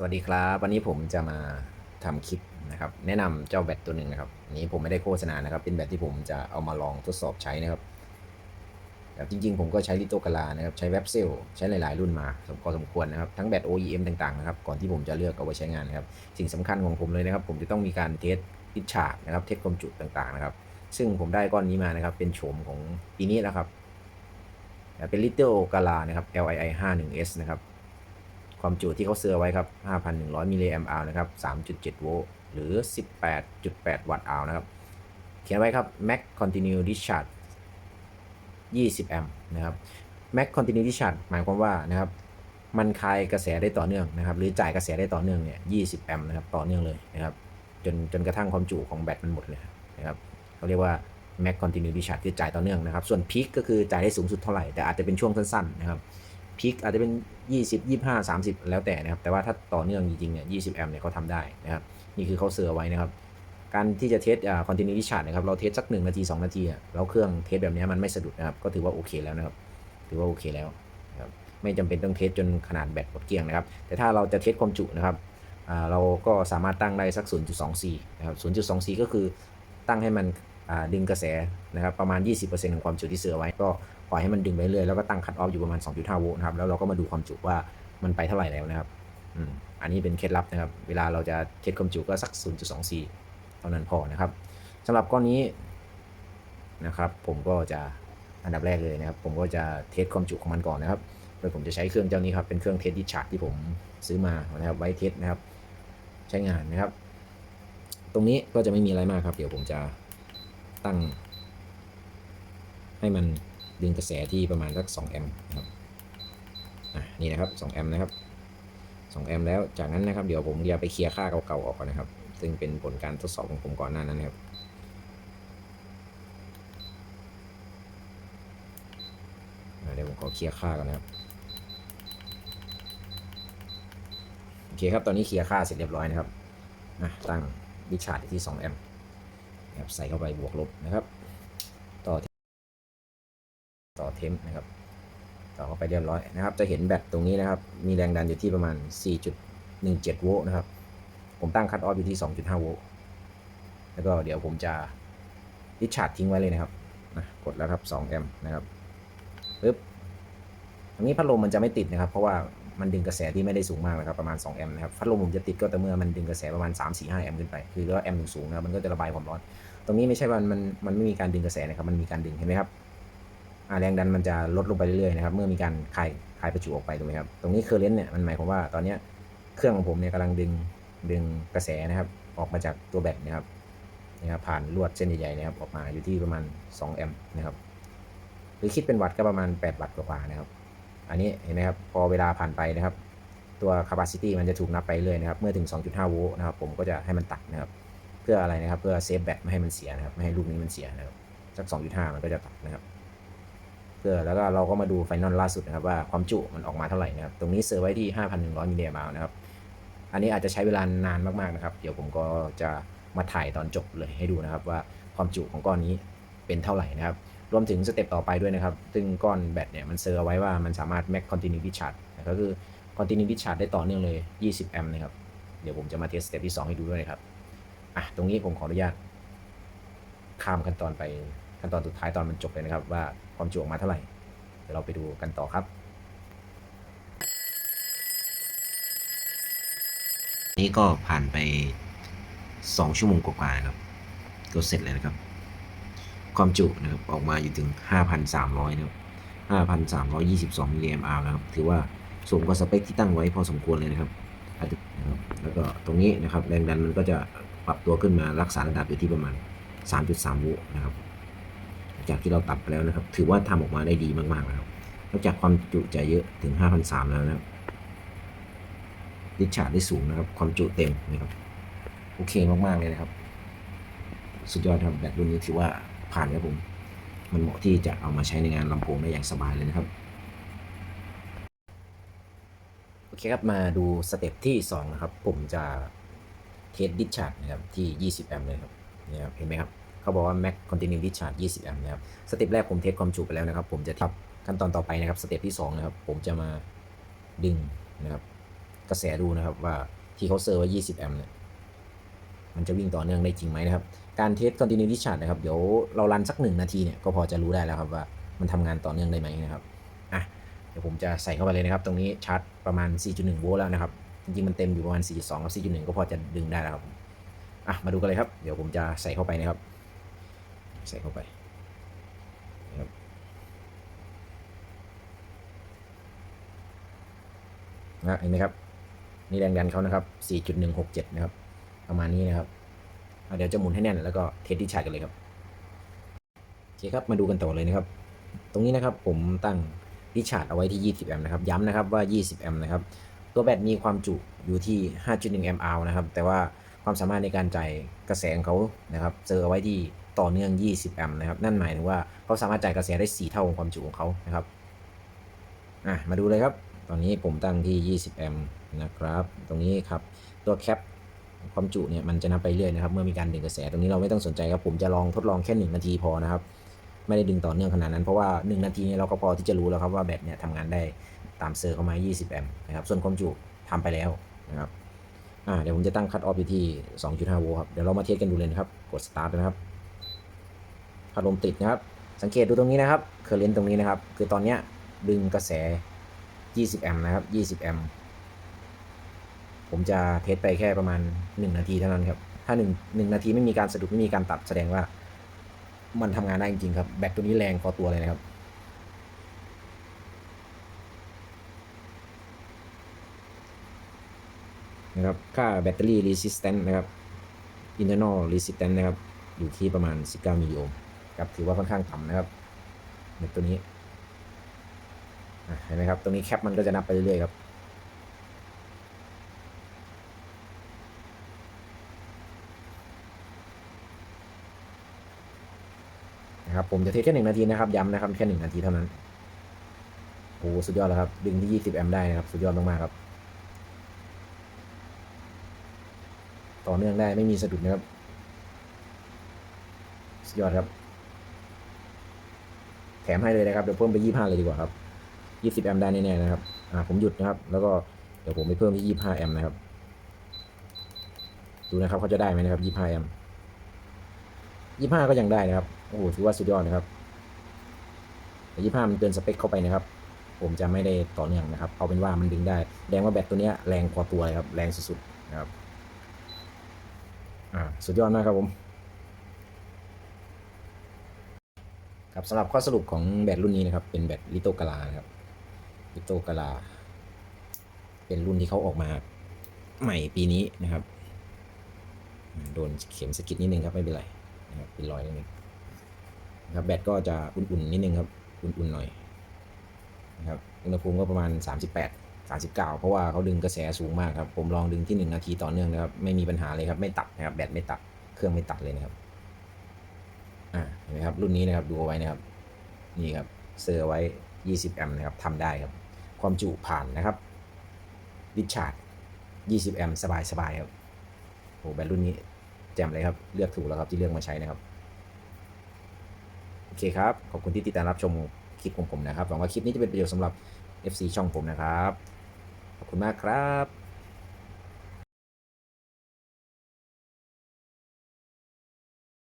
สวัสดีครับ วันนี้ผมจะมาทำคลิปนะครับ แนะนำเจ้าแบตตัวหนึ่งนะครับนี้ผมไม่ได้โฆษณานะครับ เป็นแบตที่ผมจะเอามาลองทดสอบใช้นะครับแต่จริงๆ ผมก็ใช้ลิโตกาลานะครับ ใช้เว็บเซลใช้หลาย ๆ รุ่นมาพอสมควรนะครับ ทั้งแบต OEM ต่างๆนะครับ ก่อนที่ผมจะเลือกเอาไว้ใช้งานนะครับ สิ่งสำคัญของผมเลยนะครับ ผมจะต้องมีการเทสทิศฉากนะครับ เทสความจุต่างๆนะครับ ซึ่งผมได้ก้อนนี้มานะครับ เป็นโฉมของปีนี้แล้วครับ เป็นลิโตกาลานะครับ LII 51S นะครับ ความจุที่เขาเสือไว้ครับ 5,100 มิลลิแอมป์อาวนะครับ 3.7 โวลต์ หรือ 18.8 วัตต์อาวนะครับ เขียนไว้ครับ Max Continue Discharge 20 แอมป์นะครับ Max Continue Discharge หมายความว่านะครับ มันคายกระแสได้ต่อเนื่องนะครับ หรือจ่ายกระแสได้ต่อเนื่องเนี่ย 20 แอมป์นะครับ ต่อเนื่องเลยนะครับ จนจนกระทั่งความจุของแบตมันหมดเลยนะครับเขาเรียกว่า Max Continue Discharge คือจ่ายต่อเนื่องนะครับ ส่วน Peak ก็คือจ่ายได้สูงสุดเท่าไหร่ แต่อาจจะเป็นช่วงสั้นๆนะครับ พีคอาจจะเป็น 20 25 30 แล้วแต่นะครับ แต่ว่าถ้าต่อเนื่องจริงๆเนี่ย20 แอมป์เนี่ยเขาทำได้นะครับ นี่คือเขาเสือไว้นะครับ การที่จะเทสอ่า continuous charge นะครับ เราเทสสัก 1 นาที 2 นาทีอะแล้วเครื่องเทสแบบนี้มันไม่สะดุดนะครับ ก็ถือว่าโอเคแล้วนะครับ ถือว่าโอเคแล้วนะครับ ไม่จำเป็นต้องเทสจนขนาดแบตหมดเกลี้ยงนะครับ แต่ถ้าเราจะเทสความจุนะครับอ่าเราก็สามารถตั้งได้สัก 0.24 นะครับ 0.24 ก็คือตั้งให้มันอ่าดึงกระแสนะครับประมาณ 20%ของความจุที่เสือไว้ก็ ปล่อยให้มันดึงไปเรื่อยแล้วก็ตั้งคัตออฟอยู่ประมาณ 2.5 โวลต์นะครับ แล้วเราก็มาดูความจุว่ามันไปเท่าไหร่แล้วนะครับอืมอันนี้เป็นเคล็ดลับนะครับ เวลาเราจะเทสความจุก็สัก 0.24 เท่านั้นพอนะครับสำหรับก้อนนี้นะครับผมก็จะอันดับแรกเลยนะครับ ผมก็จะเทสความจุของมันก่อนนะครับโดยผมจะใช้เครื่องเจ้านี้ครับ เป็นเครื่องเทสดิชาร์ดที่ผมซื้อมานะครับ ไว้เทสนะครับ ใช้งานนะครับ ตรงนี้ก็จะไม่มีอะไรมากครับ เดี๋ยวผมจะตั้ง ให้มัน ดึงกระแสที่ประมาณสัก2แอมป์นะครับอะนี่นะครับ2แอมป์นะครับ2แอมป์แล้วจากนั้นนะครับเดี๋ยวผมจะไปเคลียร์ค่าเก่าๆออกก่อนนะครับ ซึ่งเป็นผลการทดสอบของผมก่อนหน้านั้นนะครับเดี๋ยวผมขอเคลียร์ค่าก่อนนะครับโอเคครับตอนนี้เคลียร์ค่าเสร็จเรียบร้อยนะครับตั้งดิชาร์จที่2แอมป์ใส่เข้าไปบวกลบนะครับ ต่อเทมนะครับ ต่อเข้าไปเรียบร้อยนะครับ จะเห็นแบตตรงนี้นะครับ มีแรงดันอยู่ที่ประมาณ 4.17 โวลต์นะครับ ผมตั้งคัตออฟอยู่ที่ 2.5 โวลต์แล้วก็เดี๋ยวผมจะดิชาร์จทิ้งไว้เลยนะครับนะกดแล้วครับ 2 แอมป์นะครับปึ๊บตรงนี้พัดลมมันจะไม่ติดนะครับ เพราะว่ามันดึงกระแสที่ไม่ได้สูงมากนะครับ ประมาณ 2 แอมป์นะครับ พัดลมผมจะติดก็แต่เมื่อมันดึงกระแสประมาณ 3-4-5 แอมป์ขึ้นไป คือแล้วแอมป์สูงนะมันก็จะระบายความร้อน ตรงนี้ไม่ใช่ว่ามันมันไม่มีการดึงกระแสนะครับ มันมีการดึงเห็นไหมครับ แรงดันมันจะลดลงไปเรื่อยๆนะครับเมื่อมีการคลายคลายประจุออกไปถูกไหมครับตรงนี้เคอร์เรนต์เนี่ยมันหมายความว่าตอนนี้เครื่องของผมเนี่ยกำลังดึงดึงกระแสนะครับออกมาจากตัวแบตนะครับนะครับผ่านลวดเส้นใหญ่ๆนะครับออกมาอยู่ที่ประมาณ 2 แอมป์นะครับหรือคิดเป็นวัตต์ก็ประมาณ 8 วัตต์กว่าๆนะครับ อันนี้เห็นไหมครับพอเวลาผ่านไปนะครับ ตัว capacity มันจะถูกนับไปเรื่อยนะครับเมื่อถึง 2.5 โวลต์นะครับผมก็จะให้มันตัดนะครับเพื่ออะไรนะครับเพื่อเซฟแบตไม่ให้มันเสียนะครับไม่ให้ลูกนี้มันเสียนะครับสัก 2.5 มันก็จะตัดนะครับ เพื่อแล้วก็เราก็มาดูไฟนอลล่าสุดนะครับว่าความจุมันออกมาเท่าไหร่นะครับ ตรงนี้เซอร์ไว้ที่ 5,100มิลลิแอมป์นะครับ อันนี้อาจจะใช้เวลานานมากๆนะครับ เดี๋ยวผมก็จะมาถ่ายตอนจบเลยให้ดูนะครับว่าความจุของก้อนนี้เป็นเท่าไหร่นะครับ รวมถึงสเต็ปต่อไปด้วยนะครับ ซึ่งก้อนแบตเนี่ยมันเซอร์ไว้ว่ามันสามารถ max continue discharge ก็คือ continue discharge ได้ต่อเนื่องเลย 20 แอมป์นะครับ เดี๋ยวผมจะมาเทสสเต็ปที่ 2 ให้ดูด้วยนะครับ อะ ตรงนี้ผมขออนุญาตข้ามขั้นตอนไปขั้นตอนสุดท้ายตอนมันจบเลยนะครับว่า ความจุออกมาเท่าไหร่ เดี๋ยวเราไปดูกันต่อครับ นี่ก็ผ่านไป 2 ชั่วโมงกว่าๆนะครับก็เสร็จแล้วนะครับ ความจุนะครับออกมาอยู่ถึง 5,300 นะครับ 5,322มิลลิแอมป์อาวนะครับ ถือว่าสูงกว่าสเปคที่ตั้งไว้พอสมควรเลยนะครับอาจจะนะครับ แล้วก็ตรงนี้นะครับแรงดันมันก็จะปรับตัวขึ้นมารักษาระดับอยู่ที่ประมาณ 3.3 โวลต์นะครับ จากที่เราตัดไปแล้วนะครับ ถือว่าทำออกมาได้ดีมากๆนะครับนอกจากความจุจะเยอะถึง 5,300 แล้วนะครับดิชาร์ดได้สูงนะครับ ความจุเต็มนะครับ โอเคมาก ๆ เลยนะครับ สุดยอดครับแบตรุ่นนี้ถือว่าผ่านครับผม มันเหมาะที่จะเอามาใช้ในงานลำโพงได้อย่างสบายเลยนะครับ โอเคครับ มาดูสเต็ปที่ 2 นะครับ ผมจะเทสดิชาร์ดนะครับที่ 20 แอมป์เลยครับนี่ครับเห็นไหมครับ เขาบอกว่า Max Continue Discharge 20 แอมป์นะครับ สเต็ปแรกผมเทสความจุไปแล้วนะครับ ผมจะทับขั้นตอนต่อไปนะครับสเต็ปที่2นะครับผมจะมาดึงนะครับกระแสดูนะครับว่าที่เขาเซอร์ไว้ 20 แอมป์เนี่ยมันจะวิ่งต่อเนื่องได้จริงไหมนะครับ การเทส continuity charge นะครับเดี๋ยวเรารันสักหนึ่งนาทีเนี่ยก็พอจะรู้ได้แล้วครับว่ามันทำงานต่อเนื่องได้ไหมนะครับอะเดี๋ยวผมจะใส่เข้าไปเลยนะครับ ตรงนี้ชาร์จประมาณ 4.1 โวลต์แล้วนะครับจริงๆมันเต็มอยู่ประมาณ 4.2 กับ 4.1 ก็พอจะดึงได้แล้วครับ อะ มาดูกันเลยครับ เดี๋ยวผมจะใส่เข้าไปนะครับ ใส่เข้าไปนะครับนะเห็นไหมครับ นี่แรงดันเขานะครับ 4.167 นะครับ ประมาณนี้นะครับ เดี๋ยวจะหมุนให้แน่นแล้วก็เทสที่ชาร์จกันเลยครับโอเคครับ มาดูกันต่อเลยนะครับ ตรงนี้นะครับผมตั้งดิชาร์จเอาไว้ที่ 20 แอมป์นะครับ ย้ำนะครับว่า 20 แอมป์นะครับ ตัวแบตมีความจุอยู่ที่ 5.1 แอมป์อนะครับ แต่ว่าความสามารถในการจ่ายกระแสของเขานะครับเจอเอาไว้ที่ ต่อเนื่อง 20 แอมป์นะครับ นั่นหมายถึงว่าเขาสามารถจ่ายกระแสได้ 4 เท่าของความจุของเขานะครับ อะ มาดูเลยครับ ตอนนี้ผมตั้งที่ 20 แอมป์นะครับ ตรงนี้ครับ ตัวแคปความจุเนี่ยมันจะนับไปเรื่อยนะครับ เมื่อมีการดึงกระแส ตรงนี้เราไม่ต้องสนใจครับ ผมจะลองทดลองแค่ 1 นาทีพอนะครับ ไม่ได้ดึงต่อเนื่องขนาดนั้น เพราะว่า 1 นาทีเนี่ยเราก็พอที่จะรู้แล้วครับว่าแบตเนี่ยทำงานได้ตามเซอร์เข้ามา 20 แอมป์นะครับ ส่วนความจุทำไปแล้วนะครับอ่าเดี๋ยวผมจะตั้งคัตออฟอยู่ที่ 2.5 โวลต์ครับ เดี๋ยวเรามาเทสกันดูเลยนะครับ กด start นะครับ พัดลมติดนะครับ สังเกตดูตรงนี้นะครับเคอร์เรนต์ตรงนี้นะครับ คือตอนนี้ดึงกระแส 20 แอมป์นะครับ 20 แอมป์ผมจะเทสไปแค่ประมาณ 1 นาทีเท่านั้นครับ ถ้า 1 1 นาทีไม่มีการสะดุดไม่มีการตัดแสดงว่า มันทำงานได้จริงๆครับ แบตตัวนี้แรงพอตัวเลยนะครับนะครับ ค่าแบตเตอรี่ resistance นะครับ internal resistance นะครับ อยู่ที่ประมาณ 19 มิลลิโอห์ม ครับถือว่าค่อนข้างต่ำนะครับแบตตัวนี้เห็นไหมครับ ตรงนี้แคปมันก็จะนับไปเรื่อยๆครับนะครับผมจะเทสแค่หนึ่งนาทีนะครับย้ำนะครับแค่หนึ่งนาทีเท่านั้นโอ้สุดยอดแล้วครับ ดึงที่20แอมป์ได้นะครับ สุดยอดมากๆครับ ต่อเนื่องได้ไม่มีสะดุดนะครับ สุดยอดครับ ถมให้เลยนะครับเดี๋ยวเพิ่มไป 25 เลยดีกว่าครับ 20 แอมป์ได้แน่ๆนะครับอ่าผมหยุดนะครับ แล้วก็เดี๋ยวผมไปเพิ่มที่ 25 แอมป์นะครับ ดูนะครับเขาจะได้ไหมนะครับ 25 แอมป์25 ก็ยังได้นะครับโอ้โหถือว่าสุดยอดนะครับแต่ยี่ห้ามันเกินสเปคเข้าไปนะครับ ผมจะไม่ได้ต่อเนื่องนะครับ เอาเป็นว่ามันดึงได้แดงว่าแบตตัวเนี้ยแรงพอตัวเลยครับ แรงสุดๆนะครับ อ่า สุดยอดมากครับผม ครับสำหรับข้อสรุปของแบตรุ่นนี้นะครับ เป็นแบตลิโตกาลานะครับลิโตกาลา เป็นรุ่นที่เขาออกมาใหม่ปีนี้นะครับ โดนเข็มสกิดนิดนึงครับไม่เป็นไรนะครับเป็นรอยนิดนึงนะครับแบตก็จะอุ่นๆนิดนึงครับอุ่นๆหน่อยนะครับอุณหภูมิก็ประมาณ 38 39 เพราะว่าเขาดึงกระแสสูงมากครับ ผมลองดึงที่ 1 นาทีต่อเนื่องนะครับ ไม่มีปัญหาเลยครับ ไม่ตัดนะครับ แบตไม่ตัด เครื่องไม่ตัดเลยนะครับ อ่าเห็นไหมครับ รุ่นนี้นะครับดูเอาไว้นะครับ นี่ครับเซอร์ไว้ 20 แอมป์นะครับทำได้ครับ ความจุผ่านนะครับดิชาร์จ20 แอมป์สบายๆครับโอ้แบตรุ่นนี้แจ่มเลยครับ เลือกถูกแล้วครับที่เลือกมาใช้นะครับ โอเคครับ ขอบคุณที่ติดตามรับชมคลิปของผมนะครับหวังว่าคลิปนี้จะเป็นประโยชน์สำหรับ FC ช่องผมนะครับ ขอบคุณมากครับ